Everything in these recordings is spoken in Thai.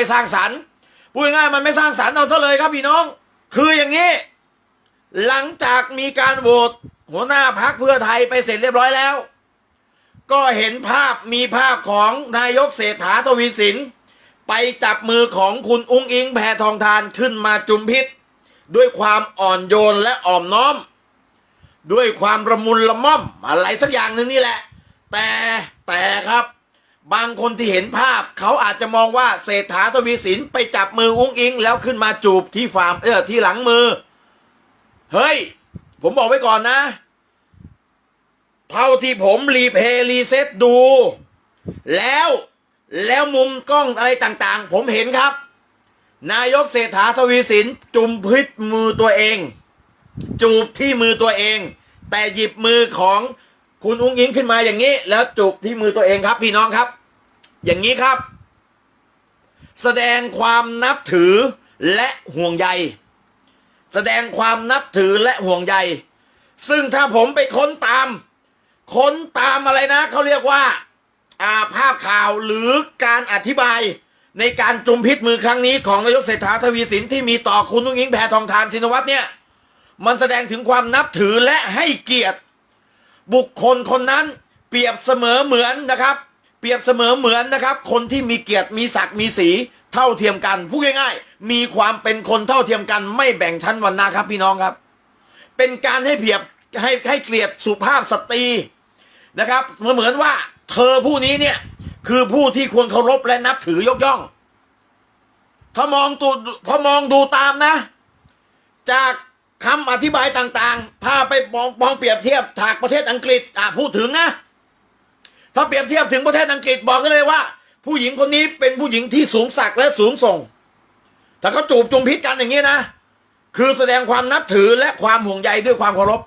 ไม่สร้างสรรค์พูดง่ายมันไม่สร้างสรรค์เอาซะเลยครับพี่น้อง คืออย่างนี้ หลังจากมีการโหวตหัวหน้าพักเพื่อไทยไปเสร็จเรียบร้อยแล้ว ก็เห็นภาพมีภาพของนายกเศรษฐาทวีสิน ไปจับมือของคุณอุ้งอิงแพทองทานขึ้นมาจุมพิษ ด้วยความอ่อนโยนและอ่อมน้อม ด้วยความระมุนละม่อมอะไรสักอย่างหนึ่งนี่แหละ แต่แต่ครับ บางคนที่เห็นภาพ เขาอาจจะมองว่าเศรษฐาทวีสินไปจับมืออุ้งอิง แล้วขึ้นมาจูบที่ฟาร์มเออที่หลังมือ เฮ้ย ผมบอกไว้ก่อนนะ เท่าที่ผมรีเพย์รีเซ็ตดู แล้วแล้วมุมกล้องอะไรต่างๆ ผมเห็นครับ นายกเศรษฐาทวีสินจุมพิษมือตัวเอง จูบที่มือตัวเอง แต่หยิบมือของคุณอุ้งอิงขึ้นมาอย่างนี้ แล้วจูบที่มือตัวเองครับพี่น้องครับ อย่างนี้ครับ แสดงความนับถือและห่วงใย แสดงความนับถือและห่วงใย ซึ่งถ้าผมไปค้นตาม ค้นตามอะไรนะเขาเรียกว่าอาภาพข่าวหรือการอธิบายในการจุมพิษมือครั้งนี้ของนายกเศรษฐาทวีสินที่มีต่อคุณนุ้งอิงแพทองทานชินวัตรเนี่ย มันแสดงถึงความนับถือและให้เกียรติ บุคคลคนนั้นเปรียบเสมอเหมือนนะครับ เปรียบเสมอเหมือนนะครับ คนที่มีเกียรติมีศักดิ์มีสีเท่าเทียมกันพูดง่ายๆ มีความเป็นคนเท่าเทียมกัน ไม่แบ่งชั้นวรรณะครับพี่น้องครับ เป็นการให้เปรียบให้ให้เกียรติสุภาพสตรีนะครับเหมือนเหมือนว่าเธอผู้นี้เนี่ยคือผู้ที่ควรเคารพและนับถือยกย่อง ถ้ามองตูพอมองดูตามนะ จากคำอธิบายต่างๆ ถ้าไปมองมองเปรียบเทียบถากประเทศอังกฤษอะพูดถึงนะ ถ้าเปรียบเทียบถึงประเทศอังกฤษบอกกันเลยว่า ผู้หญิงคนนี้เป็นผู้หญิงที่สูงศักและสูงส่ง ถ้าเขาจูบจุมพิษกันอย่างนี้นะ คือแสดงความนับถือและความห่วงใยด้วยความเคารพ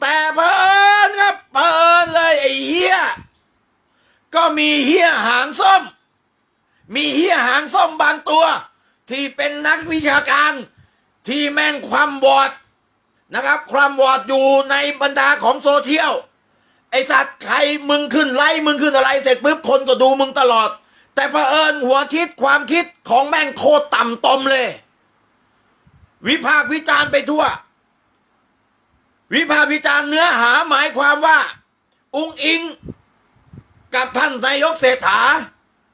แต่เพอิญครับเพอิญเลยไอ้เฮียก็มีเฮียหางส้ม มีเฮียหางส้มบางตัว ที่เป็นนักวิชาการที่แม่งความบอดนะครับ ความบอดอยู่ในบรรดาของโซเชียล ไอสัตว์ใครมึงขึ้นไล่มึงขึ้นอะไรเสร็จปุ๊บคนก็ดูมึงตลอด แต่เผอิญหัวคิดความคิดของแม่งโคตรต่ำตมเลย วิพากษ์วิจารณ์ไปทั่ว วิพากษ์วิจารณ์เนื้อหาหมายความว่า อุ้งอิง กับท่านนายกเศรษฐา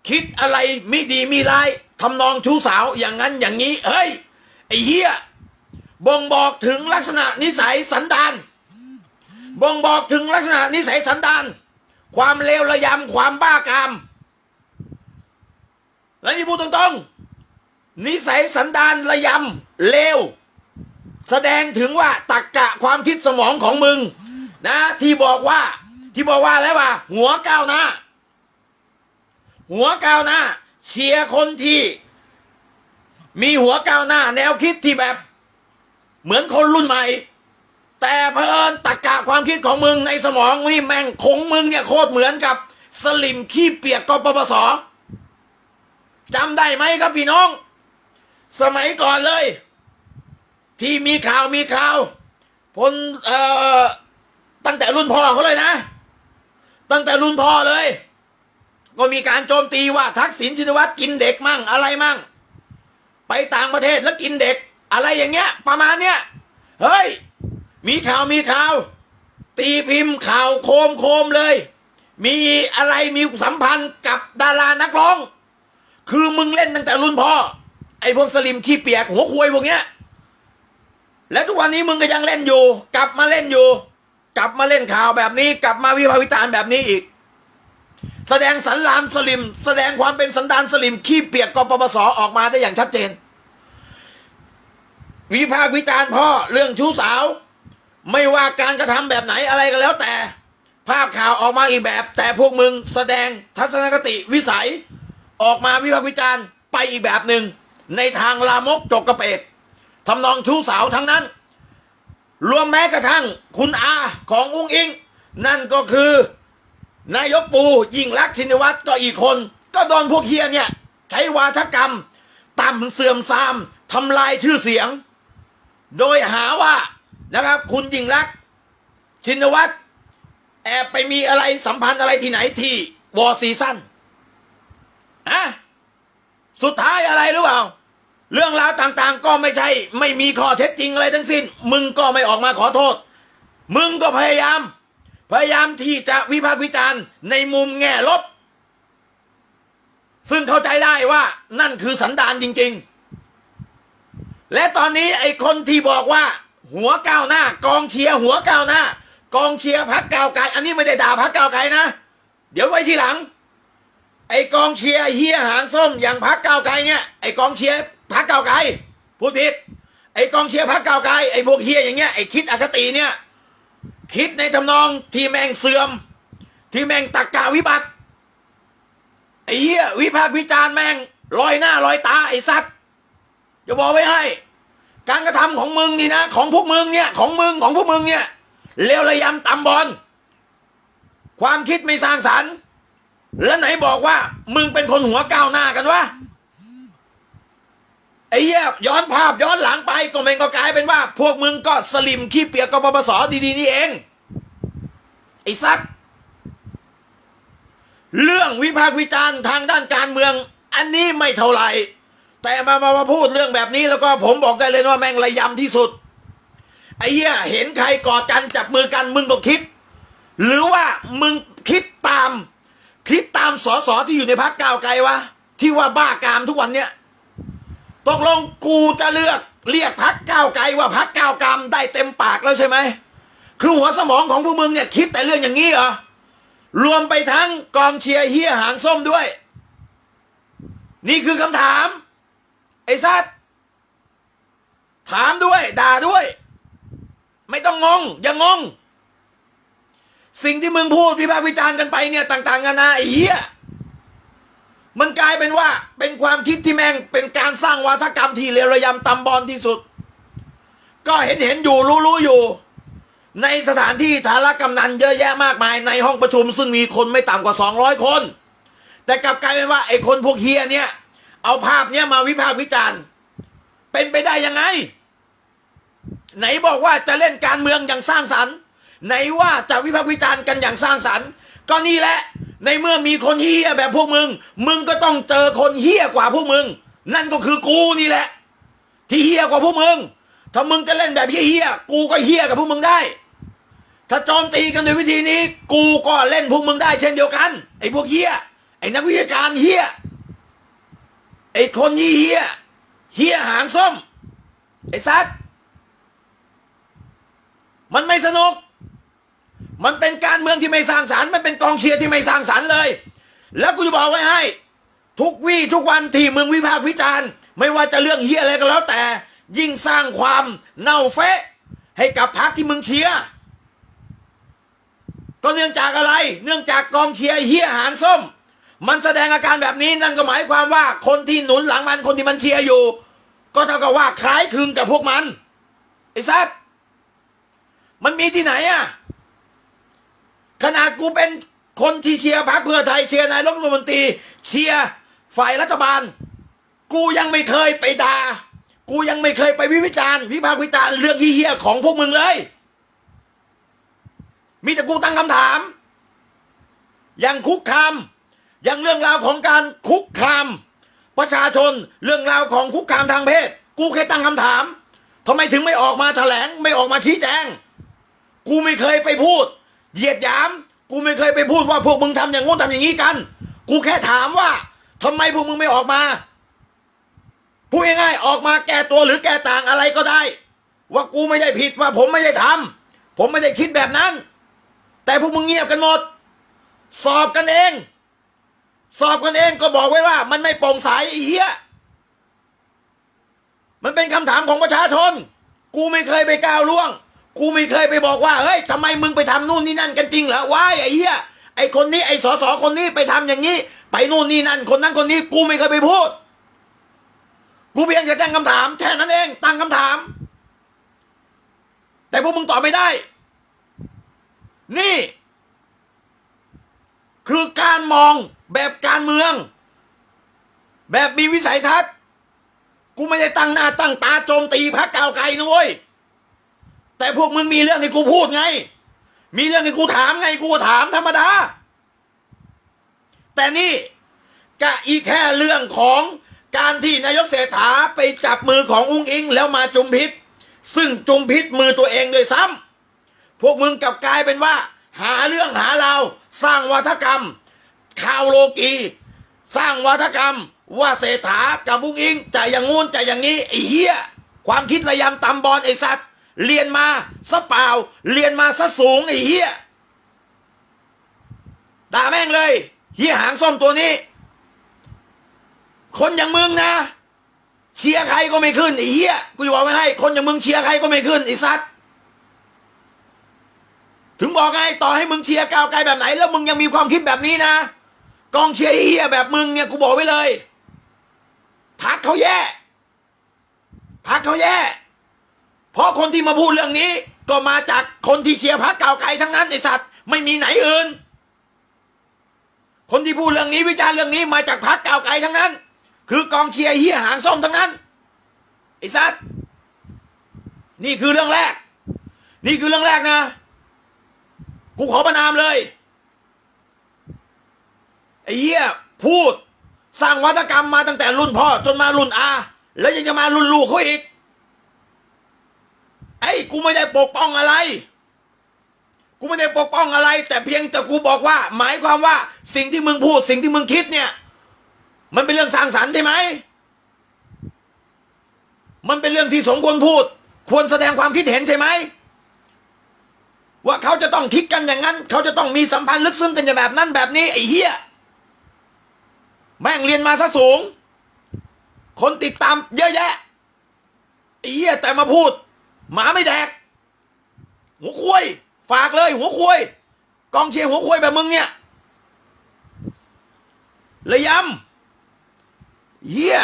คิดอะไรมิดีมีร้ายทำนองชู้สาวอย่างนั้นอย่างนี้ เฮ้ย ไอ้เหี้ยบ่งบอกถึงลักษณะนิสัยสันดาน บ่งบอกถึงลักษณะนิสัยสันดาน ความเลวระยำความบ้ากาม และที่พูดตรงๆ นิสัยสันดานระยำเลว แสดงถึงว่าตักกะความคิดสมองของมึง นะ ที่บอกว่าที่บอกว่าแล้วว่าหัวก้าวหน้า หัวก้าวหน้า เชียร์คนที่ มีหัวก้าวหน้า แนวคิดที่แบบ เหมือนคนรุ่นใหม่ แต่เพอเอิญตักกะความคิดของมึงในสมองนี่แม่งคงมึงเนี่ยโคตรเหมือนกับสลิมขี้เปียกกปปสจำได้ไหมครับพี่น้อง สมัยก่อนเลย ที่มีข่าวมีข่าวพลเอ่อตั้งแต่รุ่นพ่อเขาเลยนะ ตั้งแต่รุ่นพ่อเลย ก็มีการโจมตีว่าทักษิณชินวัตรกินเด็กมั่งอะไรมั่ง ไปต่างประเทศแล้วกินเด็ก อะไรอย่างเงี้ย ประมาณเนี้ยเฮ้ย มีข่าวมีข่าว ตีพิมพ์ข่าวโคมโคมเลย มีอะไรมีสัมพันธ์กับดารานักร้อง คือมึงเล่นตั้งแต่รุ่นพ่อ ไอ้พวกสลิมขี้เปียกหัวควยพวกเนี้ย และทุกวันนี้มึงก็ยังเล่นอยู่ กลับมาเล่นอยู่ กลับมาเล่นข่าวแบบนี้ กลับมาวิพากษ์วิจารณ์แบบนี้อีก แสดงสันลามสลิม แสดงความเป็นสันดานสลิมขี้เปียกกปปสออกมาได้อย่างชัดเจน วิพากษ์วิจารณ์พ่อเรื่องชู้สาว ไม่ว่าการกระทำแบบไหนอะไรก็แล้วแต่ ภาพข่าวออกมาอีกแบบ แต่พวกมึงแสดงทัศนคติวิสัย ออกมาวิพากษ์วิจารณ์ไปอีกแบบหนึ่ง ในทางลามกจกกระเปดทำนองชู้สาวทั้งนั้น รวมแม้กระทั่งคุณอาของอุ้งอิง นั่นก็คือนายกปูยิ่งรักษณ์ชินวัตรก็อีกคน ก็โดนพวกเฮียเนี่ย ใช้วาทกรรม ต่ำเสื่อมทรามทำลายชื่อเสียง โดยหาว่า นะครับ คุณยิ่งรัก ชินวัตรแอบไปมีอะไรสัมพันธ์อะไรที่ไหนที่วอซีซั่นอะสุดท้ายอะไรหรือเปล่า เรื่องราวต่างๆ ก็ไม่ใช่ ไม่มีข้อเท็จจริงอะไรทั้งสิ้น มึงก็ไม่ออกมาขอโทษ มึงก็พยายาม พยายามที่จะวิพากษ์วิจารณ์ในมุมแง่ลบ ซึ่งเข้าใจได้ว่านั่นคือสันดานจริง ๆ และตอนนี้ไอ้คนที่บอกว่า หัวก้าวหน้า กองเชียร์หัวก้าวหน้า กองเชียร์พักก้าวไกล อันนี้ไม่ได้ด่าพักก้าวไกลนะ เดี๋ยวไว้ทีหลัง ไอกองเชียร์เฮียหางส้มอย่างพักก้าวไกลเนี่ยไอกองเชียร์พักก้าวไกลพูดผิดไอกองเชียร์พักก้าวไกลไอพวกเฮียอย่างเงี้ยไอคิดอคติเนี่ยคิดในทำนองที่แม่งเสื่อม ที่แม่งตักกะวิบัติไอ้เหี้ยวิพากษ์วิจารณ์แม่งลอยหน้าลอยตาไอ้สัตว์จะบอกไว้ให้ การกระทำของมึงนี่นะ ของพวกมึงเนี่ย ของมึงของพวกมึงเนี่ยเลวระยำตำบอลความคิดไม่สร้างสรรค์ แล้วไหนบอกว่า มึงเป็นคนหัวก้าวหน้ากันวะไอ้เหี้ยย้อนภาพย้อนหลังไปก็ม่งก็กลายเป็นว่า พวกมึงก็สลิมขี้เปียกกบปสดีๆนี่เอง ไอ้สัตว์เรื่องวิพากษ์วิจารณ์ทางด้านการเมือง อันนี้ไม่เท่าไหร่ แต่มามามาพูดเรื่องแบบนี้แล้วก็ผมบอกได้เลยว่าแม่งระยำที่สุด ไอ้เหี้ยเห็นใครกอดกันจับมือกันมึงก็คิด หรือว่ามึงคิดตาม คิดตามสอสอที่อยู่ในพักก้าวไกลวะที่ว่าบ้ากามทุกวันเนี้ยตกลงกูจะเลือกเรียกพักก้าวไกลว่าพักก้าวกามได้เต็มปากแล้วใช่ไหมคือหัวสมองของพวกมึงเนี่ยคิดแต่เรื่องอย่างนี้เหรอรวมไปทั้งกองเชียร์เฮียหางส้มด้วย นี่คือคำถาม ไอ้ซัดถามด้วยด่าด้วย ไม่ต้องงง อย่างงง สิ่งที่มึงพูดวิพากษ์วิจารณ์กันไปเนี่ยต่างๆกันานาไอ้เหี้ยมันกลายเป็นว่าเป็นความคิดที่แม่งเป็นการสร้างวาทกรรมที่เลวระยำตำบอลที่สุด ก็เห็นเห็นอยู่รู้รู้อยู่ ในสถานที่ฐานกำนันเยอะแยะมากมายในห้องประชุม ซึ่งมีคนไม่ต่ำกว่า 200 คน แต่กลับกลายเป็นว่าไอ้คนพวกเฮียเนี่ย เอาภาพเนี้ยมาวิพากษ์วิจารณ์เป็นไปได้ยังไง ไหนบอกว่าจะเล่นการเมืองอย่างสร้างสรรค์ ไหนว่าจะวิพากษ์วิจารณ์กันอย่างสร้างสรรค์ ก็นี่แหละ ในเมื่อมีคนเฮียแบบพวกมึง มึงก็ต้องเจอคนเฮียกว่าพวกมึง นั่นก็คือกูนี่แหละ ที่เฮียกว่าพวกมึง ถ้ามึงจะเล่นแบบเฮียๆกูก็เฮียกับพวกมึงได้ ถ้าโจมตีกันด้วยวิธีนี้ กูก็เล่นพวกมึงได้เช่นเดียวกันไอ้พวกเฮียไอ้นักวิชาการเฮีย ไอ้คนยี่เฮียเฮียหางส้ม ไอ้ซัดมันไม่สนุก มันเป็นการเมืองที่ไม่สร้างสรรค์มันเป็นกองเชียร์ที่ไม่สร้างสรรค์เลย แล้วกูจะบอกไว้ให้ ทุกวี่ทุกวันที่มึงวิพากษ์วิจารณ์ ไม่ว่าจะเรื่องเฮียอะไรก็แล้วแต่ ยิ่งสร้างความเน่าเฟะ ให้กับพรรคที่มึงเชียร์ก็เนื่องจากอะไร เนื่องจากกองเชียร์เฮียหารส้ม มันแสดงอาการแบบนี้นั่นก็หมายความว่าคนที่หนุนหลังมันคนที่มันเชียร์อยู่ ก็เท่ากับว่าคล้ายคลึงกับพวกมันไอ้ซัดมันมีที่ไหนอะขนาดกูเป็นคนที่เชียร์พรรคเพื่อไทยเชียร์นายรัฐมนตรีเชียร์ฝ่ายรัฐบาล กูยังไม่เคยไปดา่ากูยังไม่เคยไปวิพากษ์วิจารณ์วิพากษ์วิจารณ์เรื่องเฮี้ยของพวกมึงเลย มีแต่กูตั้งคำถามยังคุกคาม ยังเรื่องราวของการคุกคาม ประชาชนเรื่องราวของคุกคามทางเพศ กูแค่ตั้งคำถามทำไมถึงไม่ออกมาแถลง ไม่ออกมาชี้แจง กูไม่เคยไปพูด เหยียดหยาม กูไม่เคยไปพูดว่าพวกมึงทำอย่างงู้นทำอย่างนี้กัน กูแค่ถามว่าทำไมพวกมึงไม่ออกมาพูดง่ายๆออกมาแก้ตัวหรือแก้ต่างอะไรก็ได้ ว่ากูไม่ได้ผิดว่าผมไม่ได้ทำผมไม่ได้คิดแบบนั้น แต่พวกมึงเงียบกันหมด สอบกันเอง สอบกันเองก็บอกไว้ว่า มันไม่โปร่งใสไอ้เหี้ยมันเป็นคำถามของประชาชน กูไม่เคยไปก้าวล่วง กูไม่เคยไปบอกว่า เฮ้ยทำไมมึงไปทำนู่นนี่นั่นกันจริงเหรอว้ายไอ้เหี้ยไอ้คนนี้ไอ้สสคนนี้ไปทำอย่างนี้ ไปนู่นนี่นั่น คนนั้นคนนี้ กูไม่เคยไปพูด กูเพียงจะตั้งคำถามแค่นั้นเอง ตั้งคำถาม แต่พวกมึงตอบไม่ได้ นี่ คือการมอง แบบการเมือง แบบมีวิสัยทัศน์ กูไม่ได้ตั้งหน้าตั้งตาโจมตีพรรคก้าวไกลนะเว้ย แต่พวกมึงมีเรื่องให้กูพูดไง มีเรื่องให้กูถามไงกูถามธรรมดา แต่นี่กะอีกแค่เรื่องของการที่นายกเศรษฐาไปจับมือของอุ้งอิง แล้วมาจุมพิษ ซึ่งจุมพิษมือตัวเองด้วยซ้ำพวกมึงกลับกลายเป็นว่า หาเรื่องหาเราสร้างวัฒกรรม ข่าวโลกี สร้างวัฒกรรมว่าเศรษฐากับอุ้งอิงจะอย่างงู้นจะอย่างนี้ไอ้เหี้ยความคิดระยำตำบอลไอ้สัตว์ เรียนมาซะเปล่า เรียนมาซะสูงไอ้เหี้ยด่าแม่งเลยเหี้ยหางส้มตัวนี้ คนอย่างมึงนะ เชียร์ใครก็ไม่ขึ้นไอ้เหี้ยกูจะบอกไม่ให้ คนอย่างมึงเชียร์ใครก็ไม่ขึ้นไอ้สัตว์ถึงบอกไงต่อให้มึงเชียร์ก้าวไกลแบบไหน แล้วมึงยังมีความคิดแบบนี้นะ กองเชียร์เหี้ยแบบมึงเนี่ยกูบอกไว้เลย พักเขาแย่ พักเขาแย่ เพราะคนที่มาพูดเรื่องนี้ ก็มาจากคนที่เชียร์พักเก้าไกลทั้งนั้นไอ้สัตว์ไม่มีไหนอื่น คนที่พูดเรื่องนี้วิจารณ์เรื่องนี้มาจากพักเก้าไกลทั้งนั้น คือกองเชียร์เฮียหางส้มทั้งนั้นไอ้สัตว์นี่คือเรื่องแรก นี่คือเรื่องแรกนะ กูขอประนามเลย เหี้ยพูด สร้างวัฒกรรมมาตั้งแต่รุ่นพ่อจนมารุ่นอา แล้วยังจะมารุ่นลูกเขาอีกไอ้กูไม่ได้ปกป้องอะไร กูไม่ได้ปกป้องอะไร แต่เพียงแต่กูบอกว่า หมายความว่าสิ่งที่มึงพูด สิ่งที่มึงคิดเนี่ย มันเป็นเรื่องสร้างสรรค์ใช่ไหม มันเป็นเรื่องที่สมควรพูด ควรแสดงความคิดเห็นใช่ไหมว่าเขาจะต้องคิดกันอย่างนั้น เขาจะต้องมีสัมพันธ์ลึกซึ้งกันอย่างแบบนั้นแบบนี้ไอ้เหี้ย แม่งเรียนมาซะสูง คนติดตามเยอะแยะไอ้เหี้ยแต่มาพูด หมาไม่แดก หัวคุยฝากเลย หัวคุยกองเชียร์หัวคุยแบบมึงเนี่ยเลยย้ำเหี้ย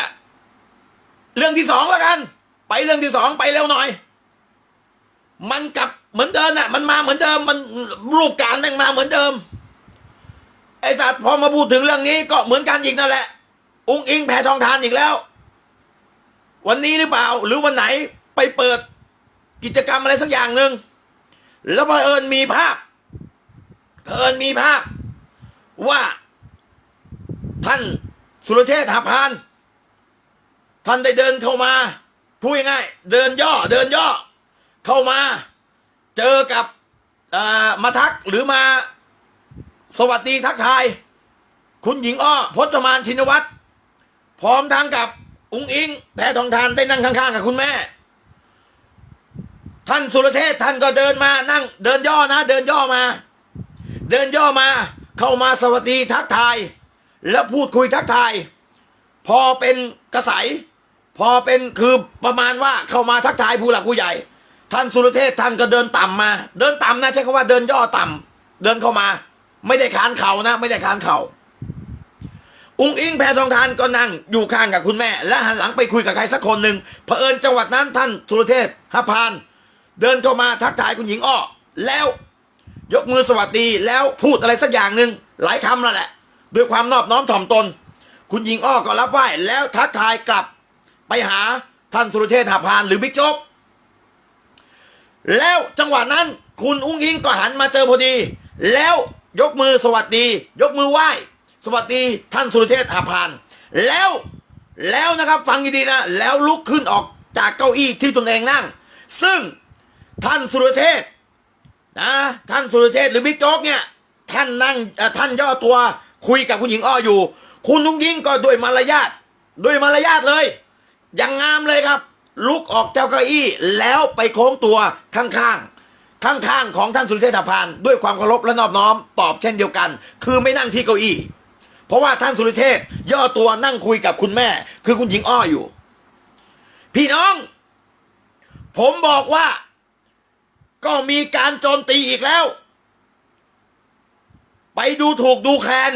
เรื่องที่สองแล้วกัน ไปเรื่องที่สองไปเร็วหน่อย มันกลับเหมือนเดิมน่ะมันมาเหมือนเดิม มันรูปการแม่งมาเหมือนเดิม ไอสัตว์พอมาพูดถึงเรื่องนี้ก็เหมือนกันอีกนั่นแหละ อุ้งอิงแผ่ทองทานอีกแล้ว วันนี้หรือเปล่า หรือวันไหนไปเปิดกิจกรรมอะไรสักอย่างหนึ่งแล้วพอเอิญมีภาพเอิญมีภาพ ว่า ท่านสุรเชษฐ์หักพาน ท่านได้เดินเข้ามาพูดง่ายเดินย่อเดินย่อ เข้ามา เจอกับมาทักหรือมา สวัสดีทักทาย คุณหญิงอ้อพจมานชินวัตรพร้อมทั้งกับอุ้งอิงแพทองทานได้นั่งข้างๆกับคุณแม่ ท่านสุรเชษท่านก็เดินมานั่ง เดินย่อนะ เดินย่อมา เดินย่อมา เข้ามาสวัสดีทักทาย แล้วพูดคุยทักทาย พอเป็นกระใสพอเป็นคือประมาณว่าเข้ามาทักทายผู้หลักผู้ใหญ่ ท่านสุรเทพท่านก็เดินต่ำมา เดินต่ำนะใช้คำว่าเดินย่อต่ำเดินเข้ามา ไม่ได้คานเข่านะ ไม่ได้คานเข่าอุ้งอิงแพทองทานก็นั่งอยู่ข้างกับคุณแม่ และหันหลังไปคุยกับใครสักคนหนึ่งเผอิญจังหวัดนั้นท่านสุรเทพฮัพาน เดินเข้ามาทักทายคุณหญิงอ้อแล้วยกมือสวัสดีแล้วพูดอะไรสักอย่างหนึ่งหลายคำนั่นแหละ ด้วยความนอบน้อมถ่อมตน คุณหญิงอ้อก็รับไหว้แล้วทักทายกลับ ไปหาท่านสุรเชษฐ์หักพานหรือบิ๊กโจ๊กแล้วจังหวะนั้นคุณอุ้งอิงก็หันมาเจอพอดี แล้ว ยกมือสวัสดี ยกมือไหว้ สวัสดีท่านสุรเชษฐ์หักพาน แล้วแล้วนะครับฟังดีๆนะ แล้วลุกขึ้นออกจากเก้าอี้ที่ตนเองนั่ง ซึ่งท่านสุรเชษฐ์นะท่านสุรเชษฐ์หรือบิ๊กโจ๊กเนี่ยท่านนั่งท่านย่อตัวคุยกับคุณหญิงอ้ออยู่ คุณนุ้งยิ่งก็ด้วยมารยาทด้วยมารยาทเลยอย่างงามเลยครับ ลุกออกจากเก้าอี้แล้วไปโค้งตัวข้างๆ ข้างๆของท่านสุรเชษฐพานด้วยความเคารพและนอบน้อมตอบเช่นเดียวกัน คือไม่นั่งที่เก้าอี้ เพราะว่าท่านสุรเชษย่อตัวนั่งคุยกับคุณแม่ คือคุณหญิงอ้ออยู่ พี่น้อง ผมบอกว่า ก็มีการโจมตีอีกแล้ว ไปดูถูกดูแคลน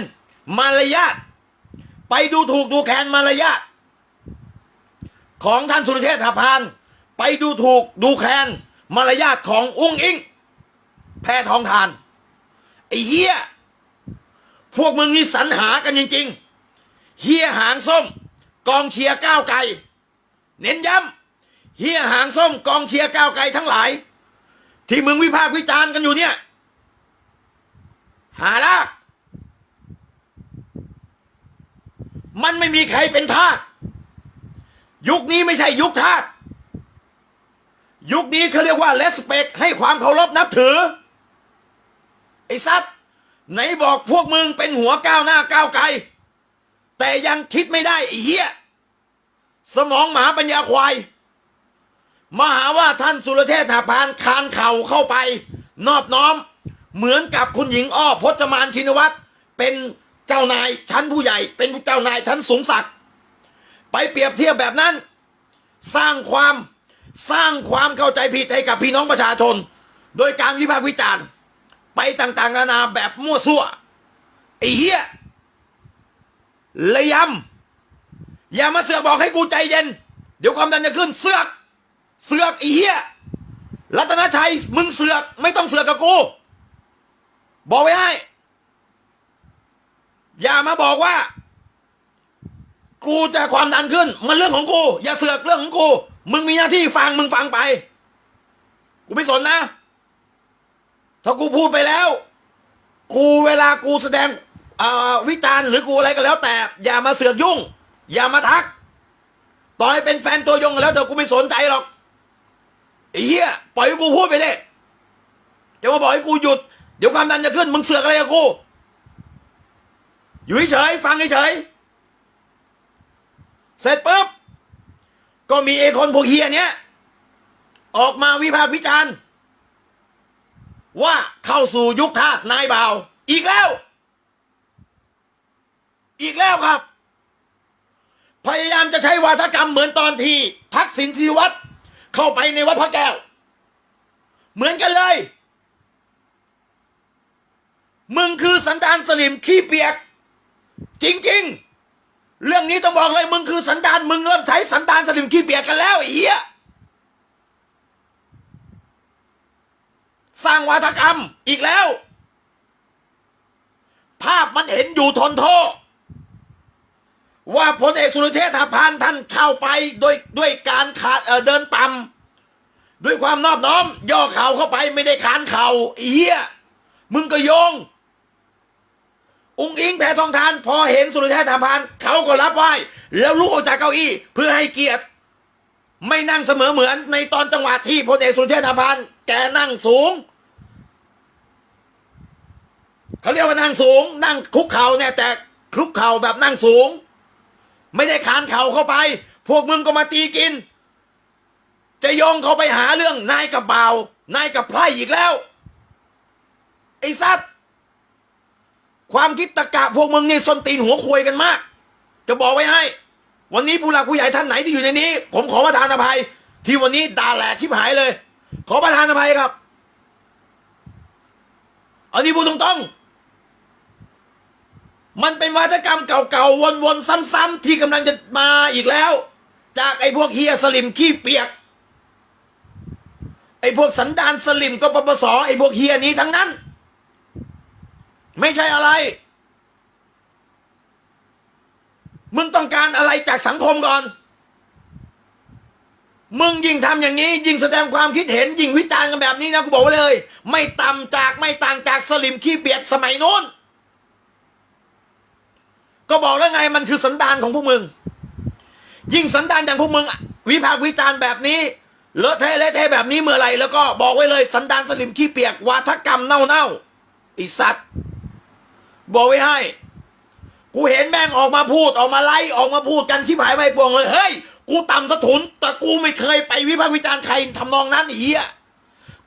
มารยาทไปดูถูกดูแคลนมารยาทของท่านสุรเชษฐพาน ไปดูถูกดูแคลน มารยาทของอุ้งอิง แพทองทาน ไอ้เฮียพวกมึงนี่สรรหากันจริงๆเฮียหางส้ม กองเชียร์ก้าวไกล เน้นย้ำเฮียหางส้มกองเชียร์ก้าวไกลทั้งหลาย ที่มึงวิพากษ์วิจารณ์กันอยู่เนี่ย หาละมันไม่มีใครเป็นทาสยุคนี้ไม่ใช่ยุคทาส ยุคนี้เขาเรียกว่าเลสเปกให้ความเคารพนับถือ ไอ้ซัดไหนบอกพวกมึงเป็นหัวก้าวหน้าก้าวไกล แต่ยังคิดไม่ได้ไอ้เหี้ย สมองหมาปัญญาควายมหาว่าท่านสุรเทพหาพานคานเข่าเข้าไป นอบน้อม เหมือนกับคุณหญิงอ้อพจมานชินวัตรเป็นเจ้านายชั้นผู้ใหญ่ เป็นเจ้านายชั้นสูงศักดิ์ไปเปรียบเทียบแบบนั้น สร้างความ สร้างความเข้าใจผิดให้กับพี่น้องประชาชน โดยการวิพากษ์วิจารณ์ ไปต่างๆนานาแบบมั่วซั่วไอ้เหี้ยเลยย้ำอย่ามาเสือกบอกให้กูใจเย็น เดี๋ยวความดันจะขึ้นเสือก เสือกไอ้เหี้ยรัตนชัยมึงเสือกไม่ต้องเสือกกับกู บอกไว้ให้ อย่ามาบอกว่า กูจะความดันขึ้น มันเรื่องของกู อย่าเสือกเรื่องของกู มึงมีหน้าที่ฟังมึงฟังไป กูไม่สนนะ ถ้ากูพูดไปแล้ว กูเวลากูแสดงวิจารณ์หรือกูอะไรก็แล้ว แต่ อย่ามาเสือกยุ่ง อย่ามาทัก ต่อให้เป็นแฟนตัวยงกันแล้วแต่กูไม่สนใจหรอกไอ้เหี้ยปล่อยให้กูพูดไปเลยจะมาบอกให้กูหยุด เดี๋ยวความดันจะขึ้น มึงเสือกอะไรกับกู อยู่เฉยฟังเฉยเสร็จปุ๊บ ก็มีเอคนพวกเฮียเนี้ยออกมาวิพากษ์วิจารณ์ว่าเข้าสู่ยุคทาสนายบ่าว อีกแล้ว อีกแล้วครับ พยายามจะใช้วาทกรรมเหมือนตอนที่ทักษิณชินวัตรเข้าไปในวัดพระแก้ว เหมือนกันเลย มึงคือสันดานสลิมขี้เปียก จริง ๆ เรื่องนี้ต้องบอกเลยมึงคือสันดานมึงเริ่มใช้สันดานสลิมขี้เปียกกันแล้วไอ้เหี้ยสร้างวาทกรรมอีกแล้ว ภาพมันเห็นอยู่ทนโทษว่าพลเอกสุรเชษฐ์หักพานท่านเข้าไปด้วยด้วยการขาดเเดินต่ำด้วยความนอบน้อม ย่อเข่าเข้าไปไม่ได้ขานเข่าไอ้เหี้ยมึงก็โยง องค์อิงแพทองทาน พอเห็นสุรเชษฐ์หักพานเขาก็รับไหว้แล้วลุกออกจากเก้าอี้เพื่อให้เกียรติ ไม่นั่งเสมอเหมือนในตอนจังหวะที่พลเอกสุรเชษฐ์หักพานแกนั่งสูงเขาเรียกว่านั่งสูง นั่งคุกเข่าเนี่ยแต่คุกเข่าแบบนั่งสูง ไม่ได้ขานเข่าเข้าไป พวกมึงก็มาตีกิน จะยงเขาไปหาเรื่องนายกับบ่าวนายกับไพร่อีกแล้ว ไอ้สัตว์ ความคิดตะกะพวกมึงนี่ส้นตีนหัวควยกันมาก จะบอกไว้ให้ วันนี้ผู้หลักผู้ใหญ่ท่านไหนที่อยู่ในนี้ ผมขอประทานอภัย ที่วันนี้ด่าแหลกชิบหายเลย ขอประทานอภัยครับอันนี้พูดตรงๆ มันเป็นวัฒกรรมเก่าๆ วนๆ ซ้ำๆ ที่กำลังจะมาอีกแล้ว จากไอ้พวกเฮียสลิมขี้เปียก ไอ้พวกสันดานสลิมก็ปปส ไอ้พวกเฮียนี้ทั้งนั้น ไม่ใช่อะไร มึงต้องการอะไรจากสังคมก่อน มึงยิ่งทำอย่างนี้ ยิ่งแสดงความคิดเห็น ยิ่งวิจารณ์กันแบบนี้นะกูบอกไว้เลย ไม่ต่ำจากไม่ต่างจากสลิมขี้เปียกสมัยโน้น ก็บอกแล้วไงมันคือสันดานของพวกมึง ยิ่งสันดานอย่างพวกมึง วิพากษ์วิจารณ์แบบนี้เลอะเทะเละเทะแบบนี้เมื่อไรแล้วก็บอกไว้เลยสันดานสลิมขี้เปียกวาทกรรมเน่าๆไอสัตว์ บอกไว้ให้ กูเห็นแม่งออกมาพูดออกมาไล่ออกมาพูดกันชิบหายไม่ปวงเลยเฮ้ยกูต่ำสะทุน แต่กูไม่เคยไปวิพากษ์วิจารณ์ใครทำนองนั้นไอ้เหี้ย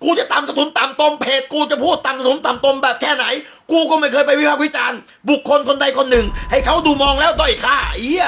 กูจะต่ำสะทุนต่ำตมเพจกูจะพูดต่ำสะทุนต่ำตมแบบแค่ไหน กูก็ไม่เคยไปวิพากษ์วิจารณ์ บุคคลคนใดคนหนึ่ง ให้เขาดูมองแล้วด้อยค่าไอ้เหี้ย